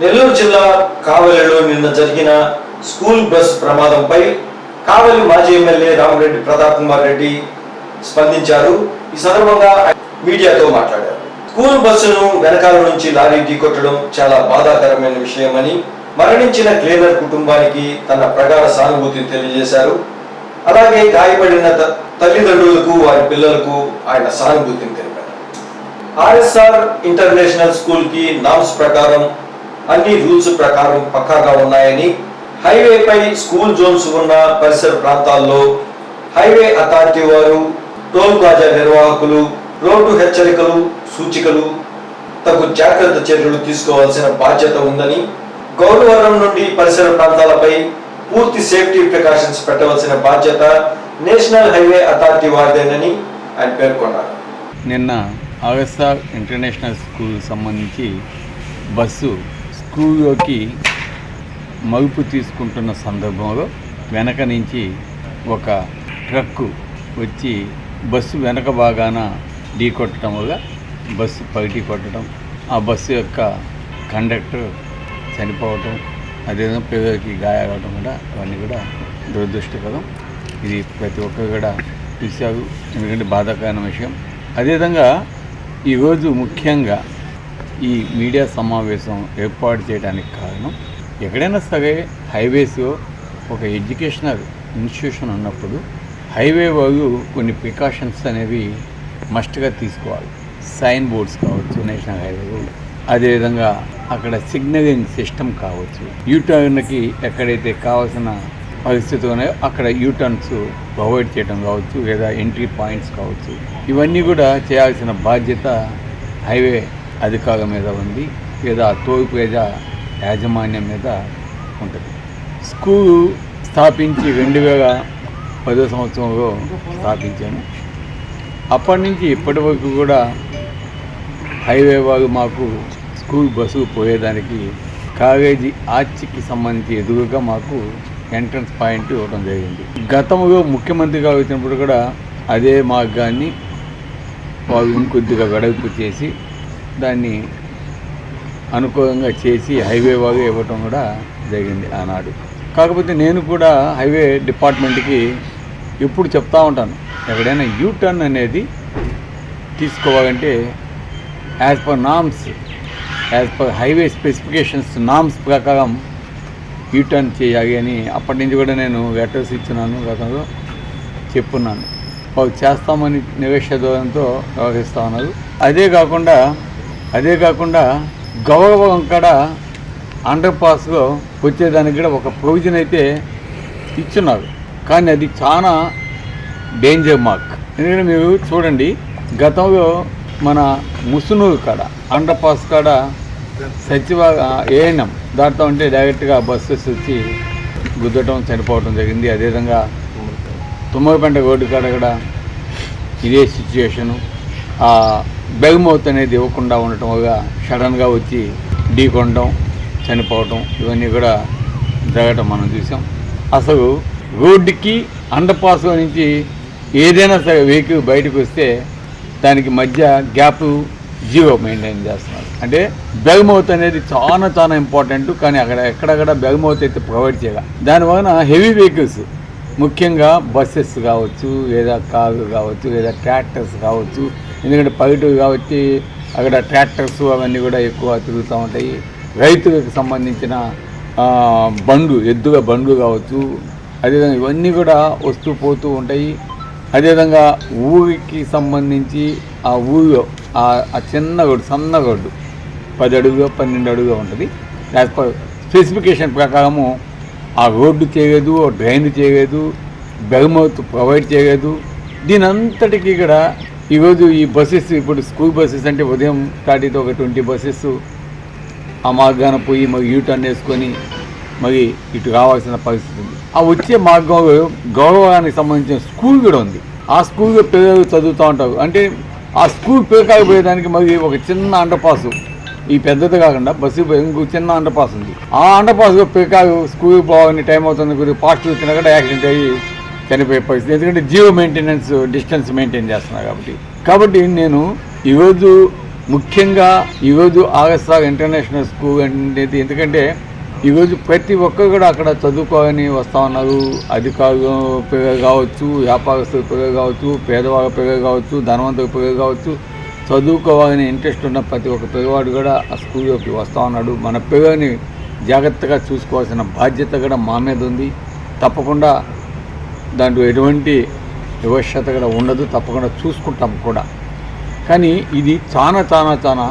నెల్లూరు జిల్లా కావలిలో నిన్న జరిగిన స్కూల్ బస్ ప్రమాదంపై కావలి మాజీ ఎమ్మెల్యే రామరెడ్డి ప్రతాప్ కుమార్ రెడ్డి స్పందించారు. ఈ సందర్భంగా మీడియాతో మాట్లాడారు. స్కూల్ బస్సును వెనకాల నుంచి లారీ ఢీకొట్టడం చాలా బాధాకరమైన విషయమని మరణించిన క్లీనర్ కుటుంబానికి తన ప్రగాఢ సానుభూతిని తెలియజేశారు. అలాగే గాయపడిన త- తల్లిదండ్రులకు వారి పిల్లలకు ఆయన సానుభూతిని తెలిపారు. ఆర్ఎస్ఆర్ ఇంటర్నేషనల్ స్కూల్కి నామ్స్ ప్రకారం అన్ని రూల్స్ ప్రకారం పక్కాగా ఉన్నాయని హైవేపై స్కూల్ జోన్స్ ఉన్న పరిసర ప్రాంతాల్లో హైవే అథారిటీ వారు టోల్ ప్లాజా నిర్వాహకులు రోడ్డు హెచ్చరికలు సూచికలు తగు జాగ్రత్త చర్యలు తీసుకోవాల్సిన బాధ్యత ఉందని గౌరవరం నుండి పరిసర ప్రాంతాలపై పూర్తి సేఫ్టీ ప్రికాషన్స్ పెట్టవలసిన బాధ్యత నేషనల్ హైవే అథారిటీ వారిదేనని ఆయన పేర్కొన్నారు. నిన్న ఆగస్తా ఇంటర్నేషనల్ స్కూల్ సంబంధించి బస్సు స్కూల్లోకి మలుపు తీసుకుంటున్న సందర్భంలో వెనక నుంచి ఒక ట్రక్కు వచ్చి బస్సు వెనక భాగాన ఢీ కొట్టడం వల్ల బస్సు పైకి కొట్టడం ఆ బస్సు యొక్క కండక్టర్ చనిపోవటం అదేవిధంగా పిల్లలకి గాయాలవడం కూడా అవన్నీ కూడా దురదృష్టకరం. ఇది ప్రతి ఒక్కరు కూడా చూశారు. ఎందుకంటే బాధాకరమైన విషయం. అదేవిధంగా ఈరోజు ముఖ్యంగా ఈ మీడియా సమావేశం ఏర్పాటు చేయడానికి కారణం ఎక్కడైనా సరే హైవేస్ ఒక ఎడ్యుకేషనల్ ఇన్స్టిట్యూషన్ ఉన్నప్పుడు హైవే వాళ్ళు కొన్ని ప్రికాషన్స్ అనేవి మస్ట్గా తీసుకోవాలి. సైన్ బోర్డ్స్ కావచ్చు నేషనల్ హైవే అదేవిధంగా అక్కడ సిగ్నలింగ్ సిస్టమ్ కావచ్చు. యూటర్న్కి ఎక్కడైతే కావాల్సిన పరిస్థితులు ఉన్నాయో అక్కడ యూటర్న్స్ ప్రొవైడ్ చేయడం కావచ్చు లేదా ఎంట్రీ పాయింట్స్ కావచ్చు. ఇవన్నీ కూడా చేయాల్సిన బాధ్యత హైవే అధికారం మీద ఉంది లేదా టోల్ ప్లాజా యాజమాన్యం మీద ఉంటుంది. స్కూల్ స్థాపించి రెండు వేల పదో సంవత్సరంలో స్థాపించాను. అప్పటి నుంచి ఇప్పటి వరకు కూడా హైవే వారు మాకు స్కూల్ బస్సు పోయేదానికి కాలేజీ ఆర్చికి సంబంధించి ఎదురుగా మాకు ఎంట్రన్స్ పాయింట్ ఇవ్వడం జరిగింది. గతంలో ముఖ్యమంత్రిగా వచ్చినప్పుడు కూడా అదే మార్గాన్ని వాళ్ళు ఇంకొద్దిగా వెడల్పు చేసి దాన్ని అనుకూలంగా చేసి హైవే వాళ్ళు ఇవ్వటం కూడా జరిగింది ఆనాడు. కాకపోతే నేను కూడా హైవే డిపార్ట్మెంట్కి ఎప్పుడు చెప్తా ఉంటాను. ఎక్కడైనా యూ టర్న్ అనేది తీసుకోవాలంటే as per norms as per highway specifications norms ప్రకారం యూ టర్న్ చేయాలి అని అప్పటి నుంచి కూడా నేను లెటర్స్ ఇచ్చినాను గతంలో చెప్పున్నాను. వాళ్ళు చేస్తామని నివేశధోరణితో వ్యవహరిస్తూ ఉన్నారు. అదే కాకుండా అదే కాకుండా గౌరవం కూడా అండర్ పాస్లో వచ్చేదానికి కూడా ఒక ప్రొవిజన్ అయితే ఇచ్చున్నారు. కానీ అది చాలా డేంజర్ మార్క్ ఎందుకంటే మీరు చూడండి గతంలో మన ముసునూరు కాడ అండర్ పాస్ కాడ సచివ ఏఎన్ఎం దాటుతూ ఉంటే డైరెక్ట్గా బస్సెస్ వచ్చి గుద్దటం చనిపోవడం జరిగింది. అదేవిధంగా తుమ్మగపేంట రోడ్డు కాడ కూడా ఇదే సిచ్యుయేషను బెగమౌత్ అనేది ఇవ్వకుండా ఉండటం వల్ల సడన్గా వచ్చి ఢీకొనడం చనిపోవటం ఇవన్నీ కూడా జరగటం మనం చూసాం. అసలు రోడ్డుకి అండర్ నుంచి ఏదైనా సరే వెహికల్ బయటకు వస్తే దానికి మధ్య గ్యాప్ జీరో మెయింటైన్ చేస్తున్నారు. అంటే బెగమౌత్ అనేది చాలా చాలా ఇంపార్టెంట్ కానీ అక్కడ ఎక్కడక్కడ బెగమౌత్ అయితే ప్రొవైడ్ చేయాలి. దానివలన హెవీ వెహికల్స్ ముఖ్యంగా బస్సెస్ కావచ్చు లేదా కార్లు కావచ్చు లేదా ట్రాక్టర్స్ కావచ్చు ఎందుకంటే పల్లెటూరు కాబట్టి అక్కడ ట్రాక్టర్స్ అవన్నీ కూడా ఎక్కువ తిరుగుతూ ఉంటాయి. రైతులకు సంబంధించిన బండ్లు ఎద్దుల బండ్లు కావచ్చు అదేవిధంగా ఇవన్నీ కూడా వస్తూ పోతూ ఉంటాయి. అదేవిధంగా ఊరికి సంబంధించి ఆ ఊరిలో ఆ చిన్న రోడ్డు సన్న రోడ్డు పది అడుగులో పన్నెండు అడుగులో ఉంటుంది. యాజ్ పర్ స్పెసిఫికేషన్ ప్రకారము ఆ రోడ్డు చేయలేదు ఆ డ్రైన్ చేయలేదు బెగమౌత్ ప్రొవైడ్ చేయలేదు. దీని అంతటికీ కూడా ఈరోజు ఈ బస్సెస్ ఇప్పుడు స్కూల్ బస్సెస్ అంటే ఉదయం తాటితో ఒక ట్వంటీ బస్సెస్ ఆ మార్గాన పోయి మరి యూ టర్న్ వేసుకొని మరి ఇటు రావాల్సిన పరిస్థితి ఉంది. ఆ వచ్చే మార్గంలో గౌరవానికి సంబంధించిన స్కూల్ కూడా ఉంది. ఆ స్కూల్లో పిల్లలు చదువుతూ ఉంటారు. అంటే ఆ స్కూల్ పోయేదానికి మరి ఒక చిన్న అండర్ పాస్ ఈ పెద్దది కాకుండా బస్సు పోయి ఇంకో చిన్న అండర్ పాస్ ఉంది. ఆ అండర్ పిల్లకాయలు స్కూల్కి స్కూల్ పోవాలని టైం అవుతుంది. కొద్దిగా ఫాస్ట్ వచ్చినా కూడా యాక్సిడెంట్ అయ్యి చనిపోయే పరిస్థితి. ఎందుకంటే జియో మెయింటెనెన్స్ డిస్టెన్స్ మెయింటైన్ చేస్తున్నా కాబట్టి. కాబట్టి నేను ఈరోజు ముఖ్యంగా ఈరోజు ఆగస్టా ఇంటర్నేషనల్ స్కూల్ అనేది ఎందుకంటే ఈరోజు ప్రతి ఒక్కరు కూడా అక్కడ చదువుకోవాలని వస్తూ ఉన్నారు. అధికారులు పిల్లలు కావచ్చు వ్యాపారస్తుల పిల్లలు కావచ్చు పేదవాళ్ళ పిల్లలు కావచ్చు ధనవంతుల పిల్లలు కావచ్చు చదువుకోవాలని ఇంట్రెస్ట్ ఉన్న ప్రతి ఒక్క పిల్లవాడు కూడా ఆ స్కూల్లోకి వస్తూ ఉన్నాడు. మన పిల్లల్ని జాగ్రత్తగా చూసుకోవాల్సిన బాధ్యత కూడా మా మీద ఉంది. తప్పకుండా దాంట్లో ఎటువంటి వివశ్యత కూడా ఉండదు తప్పకుండా చూసుకుంటాం కూడా. కానీ ఇది చాలా చాలా చాలా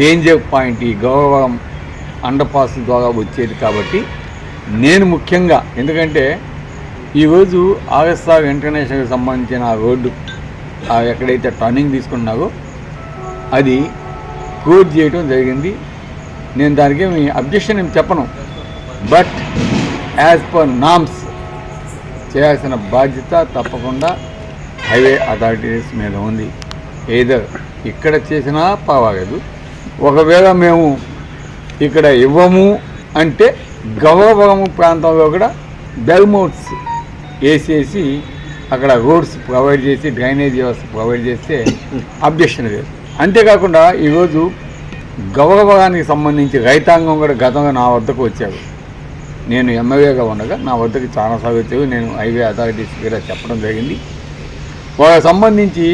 డేంజర్ పాయింట్ ఈ గౌరవం అండర్పాస్ ద్వారా వచ్చేది కాబట్టి నేను ముఖ్యంగా ఎందుకంటే ఈరోజు ఆగస్తా ఇంటర్నేషనల్కి సంబంధించిన ఆ రోడ్డు ఎక్కడైతే టర్నింగ్ తీసుకున్నారో అది క్లోజ్ చేయడం జరిగింది. నేను దానికి మీ అబ్జెక్షన్ ఏమి చెప్పను. బట్ యాజ్ పర్ నామ్స్ చేయాల్సిన బాధ్యత తప్పకుండా హైవే అథారిటీస్ మీద ఉంది. ఏదో ఇక్కడ చేసినా పర్వాలేదు. ఒకవేళ మేము ఇక్కడ ఇవ్వము అంటే గౌరవము ప్రాంతంలో కూడా బెల్మోట్స్ వేసేసి అక్కడ రోడ్స్ ప్రొవైడ్ చేసి డ్రైనేజ్ వ్యవస్థ ప్రొవైడ్ చేస్తే అబ్జెక్షన్ లేదు. అంతేకాకుండా ఈరోజు గౌరవానికి సంబంధించి రైతాంగం కూడా గతంలో నా వద్దకు వచ్చారు. నేను ఎమ్మెల్యేగా ఉండగా నా వద్దకు చాలా వచ్చారు నేను హైవే అథారిటీస్ దగ్గర చెప్పడం జరిగింది. వాళ్ళకి సంబంధించి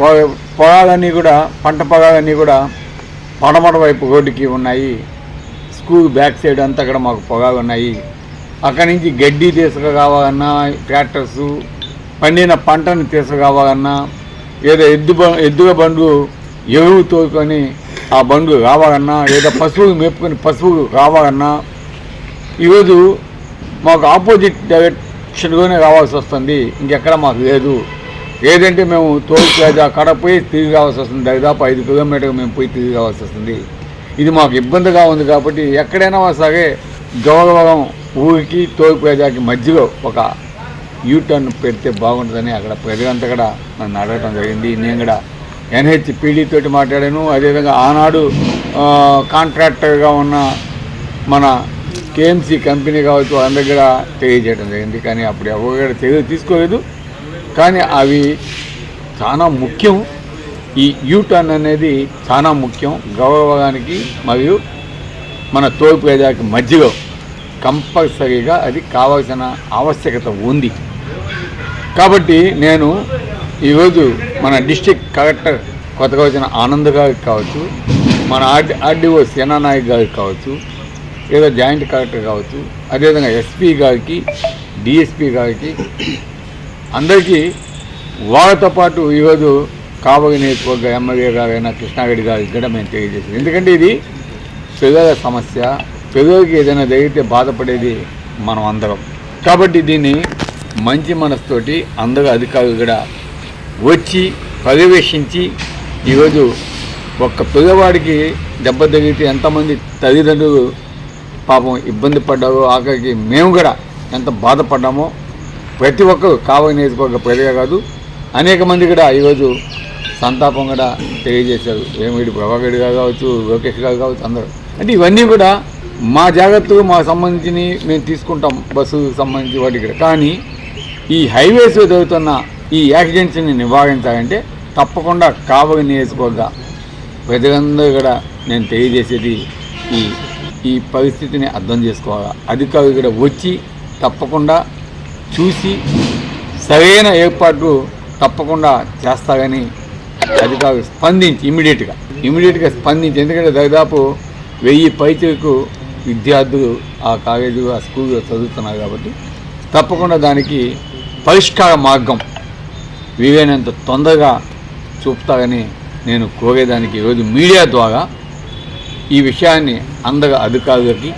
వాళ్ళ పొలాలన్నీ కూడా పంట పొలాలన్నీ కూడా పడమడ వైపు రోడ్డుకి ఉన్నాయి. స్కూల్ బ్యాక్ సైడ్ అంతా కూడా మాకు పొగాలు ఉన్నాయి. అక్కడి నుంచి గడ్డి తీసుకురావాలన్నా ట్రాక్టర్స్ పండిన పంటను తీసుకురావాలన్నా ఏదో ఎద్దు బ ఎద్దుల బండ్లు ఎరువు తోలుకొని ఆ బండ్లు రావాలన్నా లేదా పశువులు మేపుకొని పశువులు రావాలన్నా ఈరోజు మాకు ఆపోజిట్ డైరెక్షన్లోనే రావాల్సి వస్తుంది. ఇంకెక్కడ మాకు లేదు. లేదంటే మేము తోలు కడ పోయి తిరిగి రావాల్సి వస్తుంది. దాదాపు ఐదు కిలోమీటర్లు మేము పోయి తిరిగి రావాల్సి వస్తుంది. ఇది మాకు ఇబ్బందిగా ఉంది కాబట్టి ఎక్కడైనా సరే గౌరవం ఊరికి తోలు మధ్యలో ఒక యూటర్న్ పెడితే బాగుంటుందని అక్కడ ప్రజలంతా కూడా నన్ను అడగడం జరిగింది. నేను కూడా ఎన్హెచ్పిడి తోటి మాట్లాడాను. అదేవిధంగా ఆనాడు కాంట్రాక్టర్గా ఉన్న మన కేఎంసీ కంపెనీ కావచ్చు వాళ్ళ దగ్గర తెలియజేయడం జరిగింది. కానీ అప్పుడు ఎవరు కూడా చర్యలు తీసుకోలేదు. కానీ అవి చాలా ముఖ్యం. ఈ యూటర్న్ అనేది చాలా ముఖ్యం. గౌరవానికి మరియు మన తోలు ప్రజాకి మధ్యలో కంపల్సరీగా అది కావాల్సిన ఆవశ్యకత ఉంది. కాబట్టి నేను ఈరోజు మన డిస్టిక్ కలెక్టర్ కొత్తగా వచ్చిన ఆనంద్ గారికి కావచ్చు మన ఆర్డి ఆర్డీఓ సేనానాయక్ గారికి కావచ్చు లేదా జాయింట్ కలెక్టర్ కావచ్చు అదేవిధంగా ఎస్పీ గారికి డిఎస్పీ గారికి అందరికీ వాళ్ళతో పాటు ఈరోజు కాబోయే నియోజకవర్గ ఎమ్మెల్యే గారైన కృష్ణారెడ్డి గారికి కూడా మేము తెలియజేసింది ఎందుకంటే ఇది పిల్లల సమస్య పిల్లలకి ఏదైనా జరిగితే బాధపడేది మనం అందరం. కాబట్టి దీన్ని మంచి మనసుతోటి అందరూ అధికారులు కూడా వచ్చి పర్యవేక్షించి ఈరోజు ఒక్క పిల్లవాడికి దెబ్బ తగిలితే ఎంతమంది తల్లిదండ్రులు పాపం ఇబ్బంది పడ్డారో. ఆఖరికి మేము కూడా ఎంత బాధపడ్డామో ప్రతి ఒక్కరు కావలి నియోజకవర్గ ప్రజగా కాదు అనేక మంది కూడా ఈరోజు సంతాపం కూడా తెలియజేశారు. ఏమిటి ప్రభాకర్ గారు కావచ్చు లోకేష్ గారు కావచ్చు అందరూ. అంటే ఇవన్నీ కూడా మా జాగ్రత్తలు మాకు సంబంధించి మేము తీసుకుంటాం బస్సు సంబంధించి వాటికి కూడా. కానీ ఈ హైవేస్ జరుగుతున్న ఈ యాక్సిడెంట్స్ని నివారించాలంటే తప్పకుండా కావలి నియోజకవర్గ ప్రజలందరూ కూడా నేను తెలియజేసేది ఈ ఈ పరిస్థితిని అర్థం చేసుకోవాలి. అధికారులు కూడా వచ్చి తప్పకుండా చూసి సరైన ఏర్పాట్లు తప్పకుండా చేస్తారని అధికారులు స్పందించి ఇమీడియట్గా. ఇమీడియట్గా స్పందించి ఎందుకంటే దాదాపు వెయ్యి పైచకు విద్యార్థులు ఆ కాలేజీ ఆ స్కూల్లో చదువుతున్నారు కాబట్టి తప్పకుండా దానికి పరిష్కార మార్గం వీలైనంత తొందరగా చూపుతారని నేను కోరేదానికి ఈరోజు మీడియా ద్వారా ఈ విషయాన్ని అందరు అధికారులకి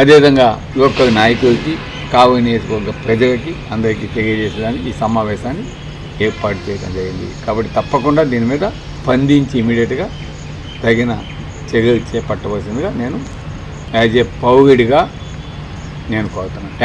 అదేవిధంగా లోకల్ నాయకులకి కావలి నియోజకవర్గ ప్రజలకి అందరికీ తెలియజేసేదానికి ఈ సమావేశాన్ని ఏర్పాటు చేయడం జరిగింది. కాబట్టి తప్పకుండా దీని మీద స్పందించి ఇమీడియట్గా తగిన చర్యలు చేపట్టవలసిందిగా నేను యాజ్ ఏ పౌరుడిగా నేను కోరుతున్నాను.